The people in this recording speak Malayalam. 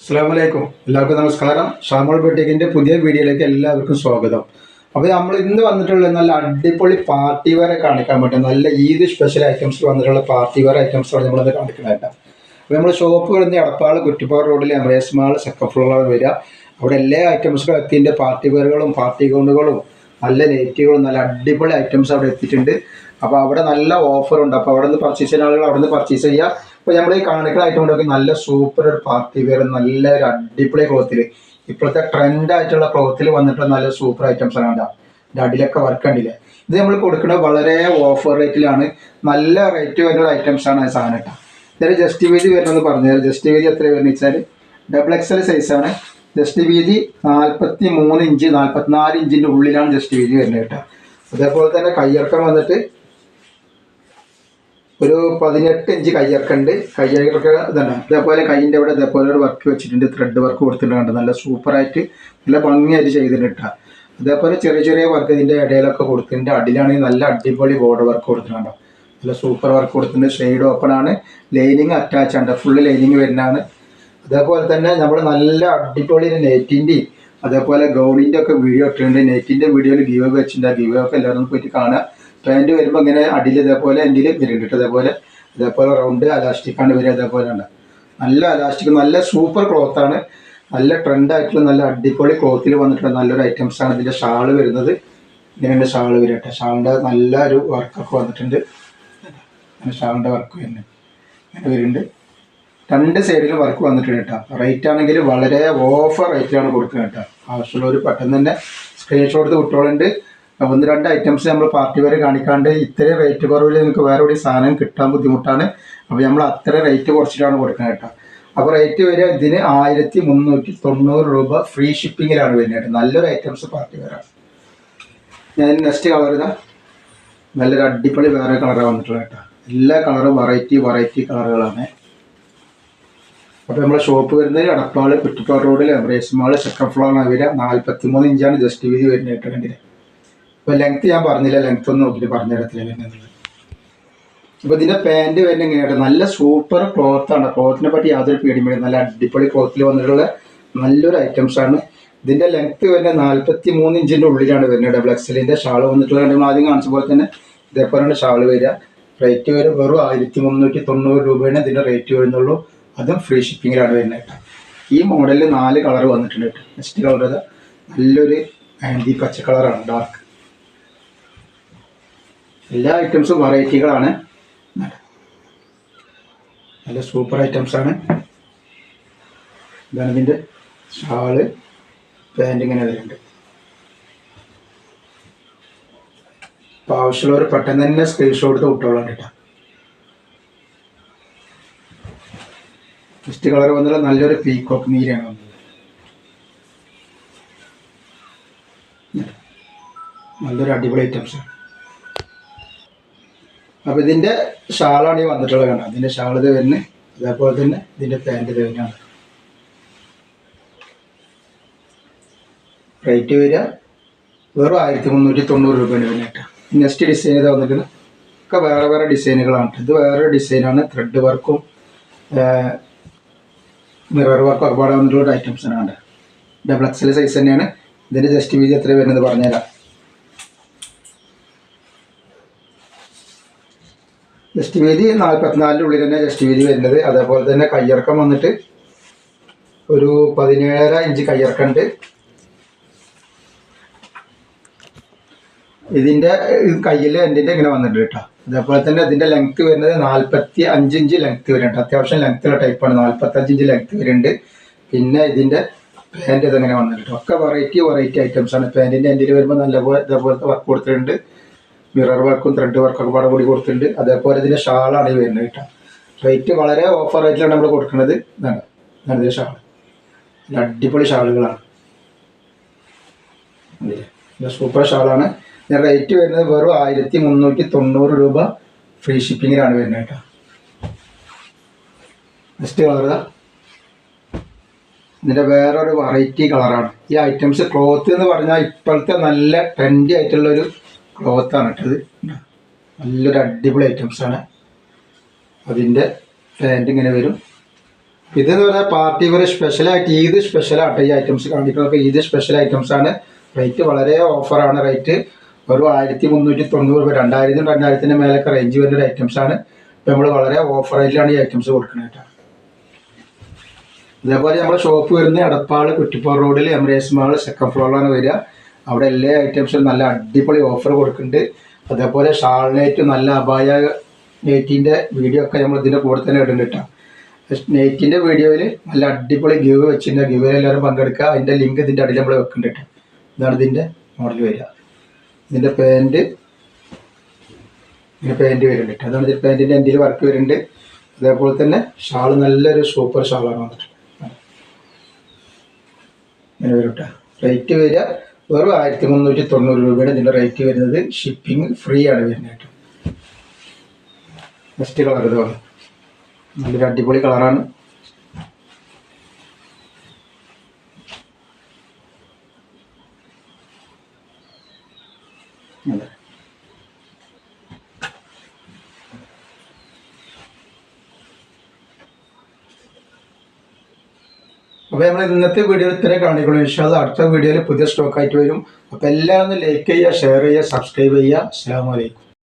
അസ്സാമലൈക്കും എല്ലാവർക്കും നമസ്കാരം. ഷാമോൾ ബെട്ടിക്കിന്റെ പുതിയ വീഡിയോയിലേക്ക് എല്ലാവർക്കും സ്വാഗതം. അപ്പോൾ നമ്മൾ ഇന്ന് വന്നിട്ടുള്ള നല്ല അടിപൊളി പാർട്ടി വെയർ കാണിക്കാൻ പറ്റും നല്ല ഈദ് സ്പെഷ്യൽ ഐറ്റംസ് വന്നിട്ടുള്ള പാർട്ടി വെയർ ഐറ്റംസാണ് നമ്മളിന്ന് കാണിക്കുന്നതായിട്ട് അപ്പോൾ നമ്മൾ ഷോപ്പ് വരുന്ന എടപ്പാൾ കുറ്റിപ്പാറ റോഡിൽ എമറേസ് മാൾ സെക്കൻഡ് ഫ്ലോറിലാണ് വരിക. അവിടെ എല്ലാ ഐറ്റംസുകളും എത്തിന്റെ പാർട്ടി വെയറുകളും പാർട്ടി ഗൗണ്ടുകളും നല്ല നെറ്റുകളും നല്ല അടിപൊളി ഐറ്റംസ് അവിടെ എത്തിയിട്ടുണ്ട്. അപ്പോൾ അവിടെ നല്ല ഓഫർ ഉണ്ട്. അപ്പോൾ അവിടെ നിന്ന് പർച്ചേസ് ചെയ്യുന്ന ആളുകൾ അവിടെ നിന്ന് പർച്ചേസ് ചെയ്യുക അപ്പോൾ നമ്മൾ ഈ കാണിക്കുന്ന ഐറ്റം നല്ല സൂപ്പർ ഒരു പാർട്ടി വെയർ നല്ല ഒരു അടിപൊളി ക്ലോത്തിൽ ഇപ്പോഴത്തെ ട്രെൻഡ് ആയിട്ടുള്ള ക്ലോത്തിൽ വന്നിട്ടുള്ള നല്ല സൂപ്പർ ഐറ്റംസ് ആണ് കേട്ടോ ഇതിന്റെ വർക്ക് ഉണ്ടില്ലേ ഇത് നമ്മൾ കൊടുക്കുന്നത് വളരെ ഓഫർ റേറ്റിലാണ് നല്ല റേറ്റ് വരുന്ന ഐറ്റംസ് ആണ് സാധനം കേട്ടോ. ഇതിൽ ജസ്റ്റ് വീതി വരുന്നത് തരാം ജസ്റ്റ് വീതി എത്ര വരുന്നത് വെച്ചാൽ ഡബിൾ എക്സൽ സൈസാണ് ജസ്റ്റ് വീതി നാൽപ്പത്തി മൂന്ന് ഇഞ്ച് നാൽപ്പത്തിനാല് ഇഞ്ചിന്റെ ഉള്ളിലാണ് ജസ്റ്റ് വീതി വരുന്നത് കേട്ടോ. അതേപോലെ തന്നെ കയ്യിറക്കം വന്നിട്ട് ഒരു പതിനെട്ട് ഇഞ്ച് കയ്യിറക്കുണ്ട് കയ്യിറക്ക ഇതാണ്. ഇതേപോലെ കൈയിന്റെ അവിടെ ഇതേപോലെ ഒരു വർക്ക് വെച്ചിട്ടുണ്ട്. ത്രെഡ് വർക്ക് കൊടുത്തിട്ടുണ്ട് നല്ല സൂപ്പറായിട്ട് നല്ല ഭംഗിയായിട്ട് ചെയ്തിട്ടുണ്ട് കേട്ടോ അതേപോലെ ചെറിയ ചെറിയ വർക്ക് ഇതിന്റെ ഇടയിലൊക്കെ കൊടുത്തിട്ടുണ്ട്. അടിയിലാണെങ്കിൽ നല്ല അടിപൊളി ബോർഡർ വർക്ക് കൊടുത്തിട്ടുണ്ട് നല്ല സൂപ്പർ വർക്ക് കൊടുത്തിട്ടുണ്ട്. ഷെയ്ഡ് ഓപ്പൺ ആണ്. ലൈനിങ് അറ്റാച്ച് ആണ്. ഫുള്ള് ലൈനിങ് വരുന്നതാണ്. അതേപോലെ തന്നെ നമ്മൾ നല്ല അടിപൊളി നെറ്റിന്റെയും അതേപോലെ ഗൗണിന്റെ ഒക്കെ വീഡിയോ ഇട്ടിട്ടുണ്ട്. നെറ്റിന്റെ വീഡിയോയിൽ ഗീവ് വെച്ചിട്ടുണ്ട്. ആ ഗീവ് ഒക്കെ എല്ലാവരും പോയിട്ട് കാണുക. പാന്റ് വരുമ്പോൾ ഇങ്ങനെ അടിയിൽ ഇതേപോലെ എന്റെ വരുന്നുണ്ട് ഇതേപോലെ ഇതേപോലെ റൗണ്ട് അലാസ്റ്റിക്കാണ് വരിക അതേപോലെ ഉണ്ട് നല്ല അലാസ്റ്റിക് നല്ല സൂപ്പർ ക്ലോത്ത് ആണ്. നല്ല ട്രെൻഡ് ആയിട്ടുള്ള നല്ല അടിപൊളി ക്ലോത്തിൽ വന്നിട്ടുള്ള നല്ലൊരു ഐറ്റംസ് ആണ് ഇതിന്റെ ഷാൾ വരുന്നത്. ഇങ്ങനെയുണ്ട് ഷാൾ വരട്ടെ ഷാളിന്റെ നല്ല ഒരു വർക്കൊക്കെ വന്നിട്ടുണ്ട്. ഷാളിന്റെ വർക്ക് വരുന്നത് അങ്ങനെ വരുന്നുണ്ട്. രണ്ട് സൈഡിലും വർക്ക് വന്നിട്ടുണ്ട് കേട്ടോ. റേറ്റ് ആണെങ്കിൽ വളരെ ഓഫർ റേറ്റിലാണ് കൊടുക്കുന്നത് കേട്ടോ. ആവശ്യമുള്ളവർ പെട്ടെന്ന് തന്നെ സ്ക്രീൻഷോട്ട് വിട്ടോളുണ്ട്. ഒന്ന് രണ്ട് ഐറ്റംസ് നമ്മൾ പാർട്ടി വരെ കാണിക്കാണ്ട് ഇത്രയും റേറ്റ് കുറവിൽ നിങ്ങൾക്ക് വേറെ എവിടെ സാധനം കിട്ടാൻ ബുദ്ധിമുട്ടാണ്. അപ്പോൾ നമ്മൾ അത്ര റേറ്റ് കുറച്ചിട്ടാണ് കൊടുക്കുന്നത് കേട്ടോ. അപ്പോൾ റേറ്റ് വരെ ഇതിന് ആയിരത്തി മുന്നൂറ്റി തൊണ്ണൂറ് രൂപ ഫ്രീ ഷിപ്പിങ്ങിലാണ് വരുന്നത് നല്ലൊരു ഐറ്റംസ് പാർട്ടി വരാം ഞാൻ നെക്സ്റ്റ് കളർ ഇതാ. നല്ലൊരു അടിപൊളി വേറെ കളറാണ് വന്നിട്ടുള്ളത് കേട്ടോ. എല്ലാ കളറും വെറൈറ്റി വെറൈറ്റി കളറുകളാണ് അപ്പോൾ നമ്മളെ ഷോപ്പ് വരുന്നത് എടപ്പാൾ കുറ്റിപ്പാട് റോഡിൽ എംബ്രേസ് മാൾ സെക്കൻഡ് ഫ്ലോറാണ് വരിക. നാൽപ്പത്തി മൂന്ന് ഇഞ്ചാണ് ജസ്റ്റ് വീതി വരുന്നത് കേട്ടോ അപ്പോൾ ലെങ്ത് ഞാൻ പറഞ്ഞില്ല ലെങ്ത് ഒന്ന് നോക്കിയിട്ട് പറഞ്ഞിടത്തില്ല വരുന്നത് അപ്പോൾ ഇതിന്റെ പാന്റ് വരുന്ന എങ്ങനെയാണ് നല്ല സൂപ്പർ ക്ലോത്ത് ആണ്. ക്ലോത്തിനെ പറ്റി യാതൊരു പേടിയും നല്ല അടിപൊളി ക്ലോത്തിൽ വന്നിട്ടുള്ള നല്ലൊരു ഐറ്റംസ് ആണ്. ഇതിന്റെ ലെങ്ത് വരുന്ന നാൽപ്പത്തി മൂന്ന് ഇഞ്ചിന്റെ ഉള്ളിലാണ് വരുന്നത് ഡബിൾ എക്സലിന്റെ ഷാൾ വന്നിട്ടുള്ള നമ്മൾ ആദ്യം കാണിച്ച പോലെ തന്നെ ഇതേപോലെയാണ് ഷാൾ വരിക. റേറ്റ് വരും വെറും ആയിരത്തി മുന്നൂറ്റി തൊണ്ണൂറ് രൂപയാണ് ഇതിന്റെ റേറ്റ് വരുന്നുള്ളൂ. അതും ഫ്രീ ഷിപ്പിങ്ങിലാണ് വരുന്നത് ഈ മോഡലിൽ നാല് കളർ വന്നിട്ടുണ്ട് നെക്സ്റ്റ് കളർ നല്ലൊരു ആന്റി പച്ച കളറാണ് ഡാർക്ക് എല്ലാ ഐറ്റംസും വെറൈറ്റികളാണ്. നല്ല സൂപ്പർ ഐറ്റംസ് ആണ് ഇതാണ് ഇതിന്റെ ഷാൾ. പാന്റ് ഇങ്ങനെ വരുന്നുണ്ട് അപ്പോൾ ആവശ്യമുള്ളവർ പെട്ടെന്ന് തന്നെ സ്ക്രീൻഷോട്ട് എടുത്ത് വിട്ടോളാം കേട്ടോ. ഫസ്റ്റ് കളർ വന്നുള്ള നല്ലൊരു പീക്കോക്ക് നീരാണ് വന്നത്. നല്ലൊരു അടിപൊളി ഐറ്റംസ് അപ്പോൾ ഇതിന്റെ ഷാളാണ് ഈ വന്നിട്ടുള്ളത് കണ്ടത് ഇതിന്റെ ഷാൾ ഇത് വരുന്നത്. അതേപോലെ തന്നെ ഇതിന്റെ പാന്റ് ഇത് വരുന്നതാണ്. റേറ്റ് വരിക വെറും ആയിരത്തി മുന്നൂറ്റി തൊണ്ണൂറ് രൂപയാണ് കേട്ടോ നെക്സ്റ്റ് ഡിസൈൻ ഇത് വന്നിരിക്കുന്നത്? ഒക്കെ വേറെ വേറെ ഡിസൈനുകളാണ് ഇത് വേറെ ഡിസൈനാണ് ത്രെഡ് വർക്കും മിറർ വർക്കും ഒരുപാട് വന്നിട്ടുള്ള ഐറ്റംസ് ആണ് ഡബിൾ എക്സൽ സൈസ് തന്നെയാണ്. ഇതിന്റെ ജസ്റ്റ് വീതി എത്ര വരുന്നത് പറഞ്ഞുതരാം. ജസ്റ്റ് വീതി നാൽപ്പത്തിനാലിന്റെ ഉള്ളിൽ തന്നെ ജസ്റ്റ് വീതി വരുന്നത്. അതേപോലെ തന്നെ കയ്യിറക്കം വന്നിട്ട് ഒരു പതിനേഴര ഇഞ്ച് കയ്യിറക്കമുണ്ട് ഇതിന്റെ കയ്യിൽ എന്റെ ഇങ്ങനെ വന്നിട്ടുണ്ട് കേട്ടോ. അതേപോലെ തന്നെ ഇതിന്റെ ലെങ്ത് വരുന്നത് നാൽപ്പത്തി അഞ്ച് ഇഞ്ച് ലെങ്ത് വരുന്നുണ്ട് അത്യാവശ്യം ലെങ്ത്തുള്ള ടൈപ്പാണ് നാൽപ്പത്തഞ്ച് ഇഞ്ച് ലെങ്ത് വരുന്നുണ്ട്. പിന്നെ ഇതിന്റെ പാന്റ് ഇതെങ്ങനെ വന്നിട്ടുണ്ട്. ഒക്കെ വെറൈറ്റി വെറൈറ്റി ഐറ്റംസ് ആണ്. പാന്റിന്റെ എന്റെ വരുമ്പോൾ നല്ല പോലെ ഇതേപോലത്തെ വർക്ക് കൊടുത്തിട്ടുണ്ട്. മിറർ വർക്കും ത്രെഡ് വർക്കും ഒക്കെ പാടെ കൂടി കൊടുത്തിട്ടുണ്ട്. അതേപോലെ ഇതിന്റെ ഷാളാണ് ഈ വരുന്നത് കേട്ടോ. റേറ്റ് വളരെ ഓഫർ റേറ്റിലാണ് നമ്മൾ കൊടുക്കുന്നത്. ഇതാണ്. ഇതിന്റെ ഷാൾ അടിപൊളി ഷാളുകളാണ്. സൂപ്പർ ഷാളാണ്. ഞാൻ റേറ്റ് വരുന്നത് വെറും ആയിരത്തി മുന്നൂറ്റി തൊണ്ണൂറ് രൂപ ഫ്രീ ഷിപ്പിങ്ങിലാണ് വരുന്നത് കേട്ടോ. നെക്സ്റ്റ് കളർ ഇതിന്റെ വേറൊരു വെറൈറ്റി കളറാണ് ഈ ഐറ്റംസ് ക്ലോത്ത് എന്ന് പറഞ്ഞാൽ ഇപ്പോഴത്തെ നല്ല ട്രെൻഡി ആയിട്ടുള്ളൊരു ക്ലോത്താണ് ഇട്ടത്. നല്ലൊരു അടിപൊളി ഐറ്റംസ് ആണ്. അതിന്റെ പാന്റ് ഇങ്ങനെ വരും. ഇതെന്ന് പറഞ്ഞാൽ പാർട്ടി വെയർ സ്പെഷ്യലായിട്ട് ഈദ് സ്പെഷ്യലായിട്ട് ഈ ഐറ്റംസ് കാണിക്കുന്നതൊക്കെ ഈദ് സ്പെഷ്യൽ ഐറ്റംസ് ആണ്. റേറ്റ് വളരെ ഓഫറാണ് റേറ്റ് ഒരു ആയിരത്തി മുന്നൂറ്റി തൊണ്ണൂറ് രൂപ രണ്ടായിരത്തിനും രണ്ടായിരത്തിന്റെ മേലൊക്കെ റേഞ്ച് വരുന്ന ഒരു ഐറ്റംസ് ആണ്. ഇപ്പം നമ്മൾ വളരെ ഓഫർ റേറ്റിലാണ് ഈ ഐറ്റംസ് കൊടുക്കുന്നത് അതേപോലെ നമ്മുടെ ഷോപ്പ് വരുന്നത് എടപ്പാൾ കുറ്റിപ്പാറ റോഡിൽ എമറേസ് മാൾ സെക്കൻഡ് ഫ്ലോറിലാണ് വരിക. അവിടെ എല്ലാ ഐറ്റംസും നല്ല അടിപൊളി ഓഫർ കൊടുക്കുന്നുണ്ട്. അതേപോലെ ഷാൾനേറ്റ് നല്ല അപായ നെയ്റ്റിന്റെ വീഡിയോ ഒക്കെ നമ്മൾ ഇതിന്റെ കൂടെ തന്നെ ഇടുന്നുണ്ട് നെയ്റ്റിന്റെ വീഡിയോയിൽ നല്ല അടിപൊളി ഗീവ് വെച്ചിട്ടുണ്ട് ഗീവിൽ എല്ലാവരും പങ്കെടുക്കുക. അതിന്റെ ലിങ്ക് ഇതിന്റെ അടിയിൽ നമ്മൾ വെക്കുന്നുണ്ട് ഇതാണ് ഇതിന്റെ മോഡൽ വരിക. ഇതിന്റെ പാന്റ് ഇതിന്റെ പാന്റ് വരുന്നുണ്ട് അതാണ് ഇതിന്റെ പാന്റിന്റെ എന്റെ വർക്ക് വരുന്നുണ്ട്. അതേപോലെ തന്നെ ഷാൾ നല്ലൊരു സൂപ്പർ ഷാളാണ് വന്നിട്ട്. ഇങ്ങനെ വരും കേട്ടോ റേറ്റ് വരിക. വെറും ആയിരത്തി മുന്നൂറ്റി തൊണ്ണൂറ് രൂപയാണ് ഇതിന്റെ റേറ്റ് വരുന്നത് ഷിപ്പിംഗ് ഫ്രീ ആണ് വരുന്നത് ബെസ്റ്റ് കളർ ഇതാണ് നല്ലൊരു അടിപൊളി കളറാണ് അതെ. അപ്പോൾ നമ്മൾ ഇന്നത്തെ വീഡിയോ ഇത്രയും കാണിക്കുള്ളൂ. വിശ്വാസം അടുത്ത വീഡിയോയിൽ പുതിയ സ്റ്റോക്കായിട്ട് വരും. അപ്പോൾ എല്ലാവരും ലൈക്ക് ചെയ്യുക ഷെയർ ചെയ്യുക സബ്സ്ക്രൈബ് ചെയ്യുക. അസ്സാം വലൈക്കും